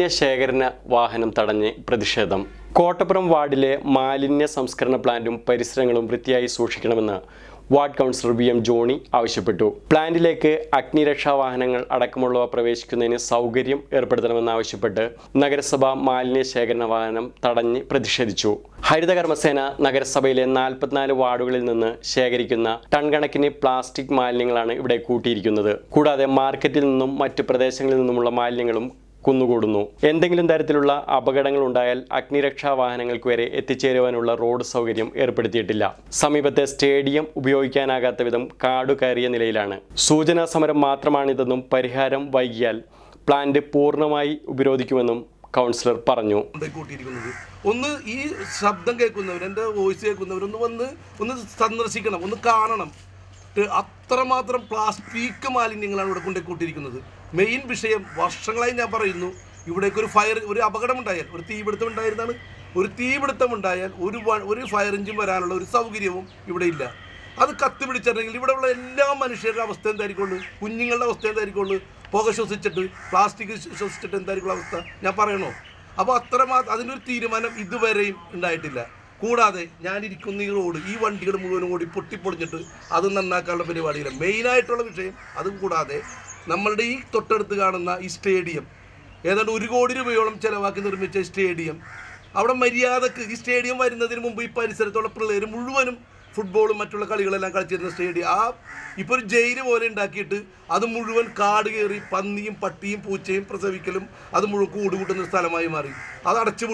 മാലിന്യ ശേഖരണ വാഹനം തടഞ്ഞ് പ്രതിഷേധം. കോട്ടപ്പുറം വാർഡിലെ മാലിന്യ സംസ്കരണ പ്ലാന്റും പരിസരങ്ങളും വൃത്തിയായി സൂക്ഷിക്കണമെന്ന് ward councillor V M Johny ആവശ്യപ്പെട്ടു. പ്ലാന്റിലേക്ക് അഗ്നിരക്ഷാ വാഹനങ്ങൾ അടക്കമുള്ളവ പ്രവേശിക്കുന്നതിന് സൗകര്യം ഏർപ്പെടുത്തണമെന്നാവശ്യപ്പെട്ട് നഗരസഭ മാലിന്യ ശേഖരണ വാഹനം തടഞ്ഞ് പ്രതിഷേധിച്ചു. ഹരിതകർമ്മസേന നഗരസഭയിലെ നാൽപ്പത്തിനാല് വാർഡുകളിൽ നിന്ന് ശേഖരിക്കുന്ന ടൺ കണക്കിന് പ്ലാസ്റ്റിക് മാലിന്യങ്ങളാണ് ഇവിടെ കൂട്ടിയിരിക്കുന്നത്. കൂടാതെ മാർക്കറ്റിൽ നിന്നും മറ്റു പ്രദേശങ്ങളിൽ നിന്നുമുള്ള മാലിന്യങ്ങളും കുന്നുകൂടുന്നു. എന്തെങ്കിലും തരത്തിലുള്ള അപകടങ്ങൾ ഉണ്ടായാൽ അഗ്നിരക്ഷാ വാഹനങ്ങൾക്ക് വരെ എത്തിച്ചേരുവാനുള്ള റോഡ് സൗകര്യം ഏർപ്പെടുത്തിയിട്ടില്ല. സമീപത്തെ സ്റ്റേഡിയം ഉപയോഗിക്കാനാകാത്ത വിധം കാടു കയറിയ നിലയിലാണ്. സൂചനാ സമരം മാത്രമാണിതെന്നും പരിഹാരം വൈകിയാൽ പ്ലാന്റ് പൂർണമായി ഉപരോധിക്കുമെന്നും കൗൺസിലർ പറഞ്ഞു. ഒന്ന് ഈ ശബ്ദം കേൾക്കുന്നവർ എന്റെ വോയിസ് കേൾക്കുന്നവർ ഒന്ന് വന്ന് ഒന്ന് സന്ദർശിക്കണം ഒന്ന് കാണണം. ട്ട് അത്രമാത്രം പ്ലാസ്റ്റിക് മാലിന്യങ്ങളാണ് ഇവിടെ കൊണ്ടു കൂട്ടിയിരിക്കുന്നത് മെയിൻ വിഷയം വർഷങ്ങളായി ഞാൻ പറയുന്നു. ഇവിടേക്ക് ഒരു ഫയർ ഒരു അപകടം ഉണ്ടായാൽ ഒരു തീപിടുത്തം ഉണ്ടായിരുന്നാണ് ഒരു തീപിടുത്തം ഉണ്ടായാൽ ഒരു ഒരു ഫയർ എഞ്ചിൻ വരാനുള്ള ഒരു സൗകര്യവും ഇവിടെ ഇല്ല. അത് കത്തി പിടിച്ചിട്ടുണ്ടെങ്കിൽ ഇവിടെയുള്ള എല്ലാ മനുഷ്യരുടെ അവസ്ഥ എന്തായിരിക്കുള്ളൂ? കുഞ്ഞുങ്ങളുടെ അവസ്ഥ എന്തായിരിക്കുള്ളൂ? പുക ശ്വസിച്ചിട്ട് പ്ലാസ്റ്റിക് ശ്വസിച്ചിട്ട് എന്തായിരിക്കുള്ള അവസ്ഥ? ഞാൻ പറയണോ? അപ്പോൾ അത്രമാത്രം അതിനൊരു തീരുമാനം ഇതുവരെയും ഉണ്ടായിട്ടില്ല. കൂടാതെ ഞാനിരിക്കുന്ന ഈ റോഡ് ഈ വണ്ടികൾ മുഴുവനും കൂടി പൊട്ടിപ്പൊളിഞ്ഞിട്ട് അത് നന്നാക്കാനുള്ള പരിപാടിയില്ല. മെയിനായിട്ടുള്ള വിഷയം അതും കൂടാതെ നമ്മളുടെ ഈ തൊട്ടടുത്ത് കാണുന്ന ഈ സ്റ്റേഡിയം. ഏതാണ്ട് ഒരു കോടി രൂപയോളം ചിലവാക്കി നിർമ്മിച്ച സ്റ്റേഡിയം. അവിടെ മര്യാദയ്ക്ക് ഈ സ്റ്റേഡിയം വരുന്നതിന് മുമ്പ് ഈ പരിസരത്തുള്ള പിള്ളേർ മുഴുവനും ഫുട്ബോളും മറ്റുള്ള കളികളെല്ലാം കളിച്ചിരുന്ന സ്റ്റേഡിയം. ആ ഇപ്പോൾ ഒരു ജയിൽ പോലെ ഉണ്ടാക്കിയിട്ട് അത് മുഴുവൻ കാട് കയറി പന്നിയും പട്ടിയും പൂച്ചയും പ്രസവിക്കലും അത് മുഴുവൻ കൂടുകൂട്ടുന്ന സ്ഥലമായി മാറി. അത് അടച്ചു